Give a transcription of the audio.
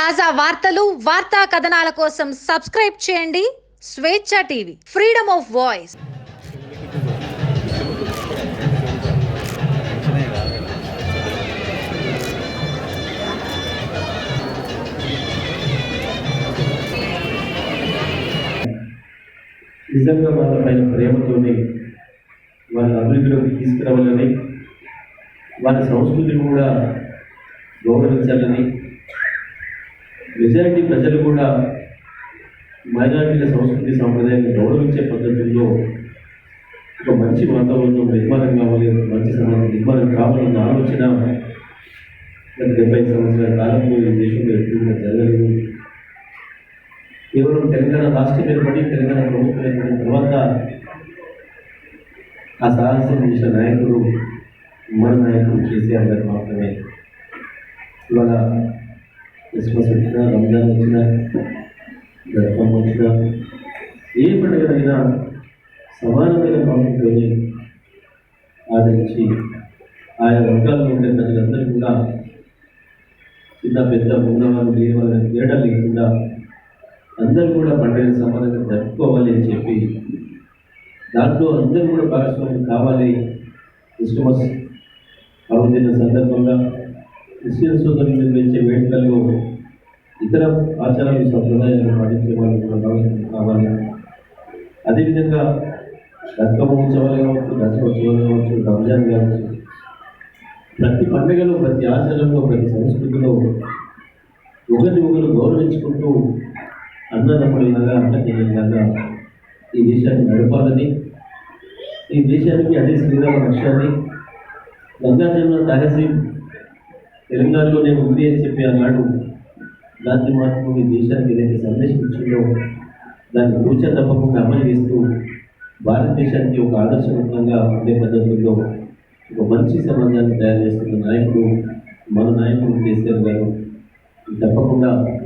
తాజా వార్తలు వార్తా కథనాల కోసం సబ్స్క్రైబ్ చేయండి. స్వేచ్ఛ టీవీ ఫ్రీడమ్ ఆఫ్ వాయిస్. నిజంగా వాళ్ళపైన ప్రేమతోనే వాళ్ళ అభివృద్ధిలోకి తీసుకురావాలని వాళ్ళ సంస్కృతిని కూడా గౌరవించాలని మెజారిటీ ప్రజలు కూడా మైనారిటీల సంస్కృతి సాంప్రదాయాన్ని గౌరవించే పద్ధతుల్లో ఒక మంచి వాతావరణం నిర్మాణం కావాలి మంచి సమాజం నిర్మాణం కావాలన్న ఆలోచన గత డెబ్బై సంవత్సరాల కాలంలో ఈ దేశంలో ఎక్కువగా జరగలేదు. కేవలం తెలంగాణ రాష్ట్రం ఏర్పడి తెలంగాణ ప్రభుత్వం ఏర్పడిన తర్వాత ఆ సాహసం చేసిన నాయకుడు మన నాయకుడు కేసీఆర్ గారు మాత్రమే. ఇవాళ క్రిస్మస్ వచ్చినా రంజాన్ వచ్చినా గర్భం వచ్చినా ఏ పండుగనైనా సమానమైన ప్రాముఖ్యతని ఆదరించి ఆయా వర్గాల్లో ఉండే ప్రజలందరూ కూడా చిన్న పెద్ద ఉన్నవాళ్ళు లేని తేడా లేకుండా అందరూ కూడా పండుగ సమానంగా జరుపుకోవాలి అని చెప్పి దాంట్లో అందరూ కూడా భాగస్వామ్యం కావాలి క్రిస్టమస్ పర్వదిన సందర్భంగా. క్రిస్టియన్ సోదరులు నిర్వహించే వేడుకల్లో ఇతర ఆచారాలు సంప్రదాయాలను పాటించే వాళ్ళు కూడా కావాలి. అదేవిధంగా బతుకమ్మ ఉత్సవాలు కావచ్చు దసరా ఉత్సవాలు కావచ్చు రంజాన్ కావచ్చు ప్రతి పండుగలో ప్రతి ఆచారంలో ప్రతి సంస్కృతిలో ఒకరిని ఒకరు గౌరవించుకుంటూ అన్నదమ్ముడిలాగా అన్నచెల్లెలాగా ఈ దేశాన్ని నడపాలని ఈ దేశానికి అదే శ్రీరామ లక్ష్యాన్ని గంగాజమున తహసీల్ తెలంగాణలో నేను ఉంది అని చెప్పి అన్నాడు. గాంధీ మహాత్ముడు ఈ దేశానికి ఏదైతే సందేశం ఇచ్చిందో దాన్ని రూచ తప్పకుండా అమలు చేస్తూ భారతదేశానికి ఒక ఆదర్శవంతంగా ఉండే పద్ధతుల్లో ఒక మంచి సమాజాన్ని తయారు చేస్తున్న నాయకుడు మన నాయకుడు కేసీఆర్ గారు. తప్పకుండా